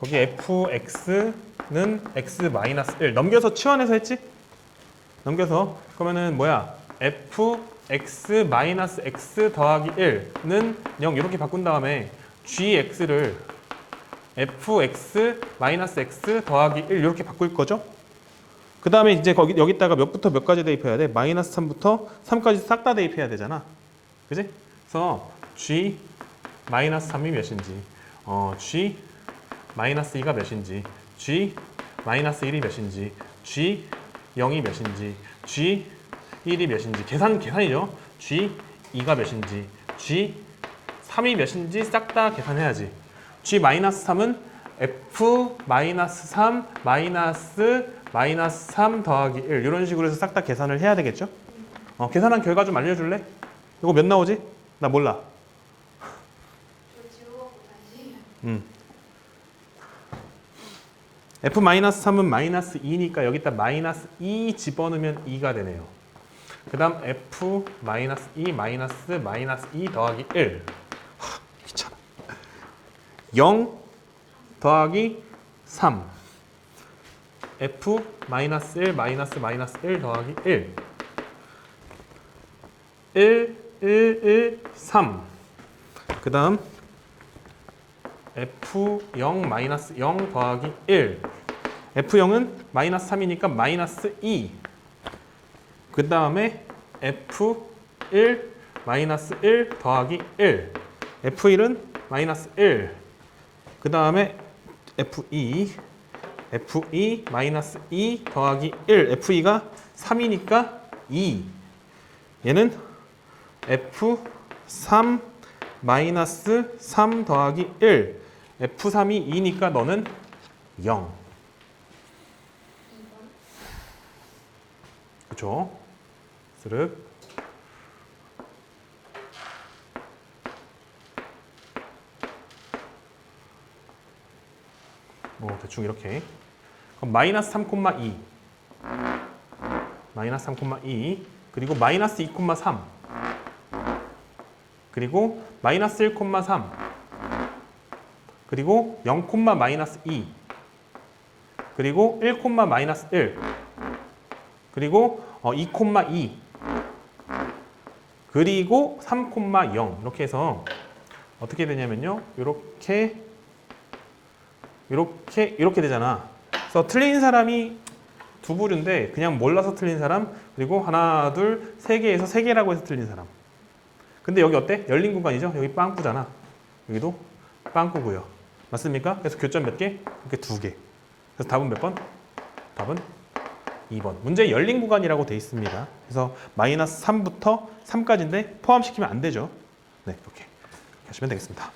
거기 fx는 x 마이너스 1 넘겨서 치환해서 했지? 넘겨서 그러면은 뭐야? fx 마이너스 x 더하기 1는 0 이렇게 바꾼 다음에 gx를 fx 마이너스 x 더하기 1 이렇게 바꿀 거죠? 그 다음에 이제 거기 여기다가 몇부터 몇까지 대입해야 돼? 마이너스 3부터 3까지 싹 다 대입해야 되잖아. 그지? 그래서 g 마이너스 3이 몇인지, 어 g 마이너스 2가 몇인지, g 마이너스 1이 몇인지, g 0이 몇인지, g 1이 몇인지 계산 계산이죠. g 2가 몇인지, g 3이 몇인지 싹 다 계산해야지. g 마이너스 3은 f 마이너스 3 마이너스 마이너스 3 더하기 1 이런 식으로 해서 싹 다 계산을 해야 되겠죠? 어, 계산한 결과 좀 알려줄래? 이거 몇 나오지? 나 몰라. 음. F 마이너스 3은 마이너스 2니까 여기다 마이너스 2 집어넣으면 2가 되네요. 그 다음 f 마이너스 2 마이너스 마이너스 2 더하기 1 하, 귀찮아. 0 더하기 3 f 마이너스 1 마이너스 마이너스 1 더하기 1 1 1 1 3그 다음 F0 마이너스 0 더하기 1 F0은 마이너스 3이니까 마이너스 2 그 다음에 F1 마이너스 1 더하기 1 F1은 마이너스 1 그 다음에 F2 F2 마이너스 2 더하기 1 F2가 3이니까 2 얘는 F3 마이너스 3 더하기 1 F3이 2니까 너는 0 그쵸? 스륵. 뭐 대충 이렇게. 그럼 마이너스 3,2 마이너스 3,2 그리고 마이너스 2,3 그리고 마이너스 1,3 그리고 0, 마이너스 2 그리고 1, 마이너스 1 그리고 어, 2, 2 그리고 3, 0 이렇게 해서 어떻게 되냐면요. 이렇게 이렇게 이렇게 되잖아. 그래서 틀린 사람이 두 부류인데 그냥 몰라서 틀린 사람 그리고 하나 둘 세 개에서 세 개라고 해서 틀린 사람. 근데 여기 어때? 열린 공간이죠? 여기 빵꾸잖아. 여기도 빵꾸고요 맞습니까? 그래서 교점 몇 개? 이렇게 두 개. 그래서 답은 몇 번? 답은 2번. 문제 열린 구간이라고 돼 있습니다. 그래서 마이너스 3부터 3까지인데 포함시키면 안 되죠. 네, 이렇게 하시면 되겠습니다.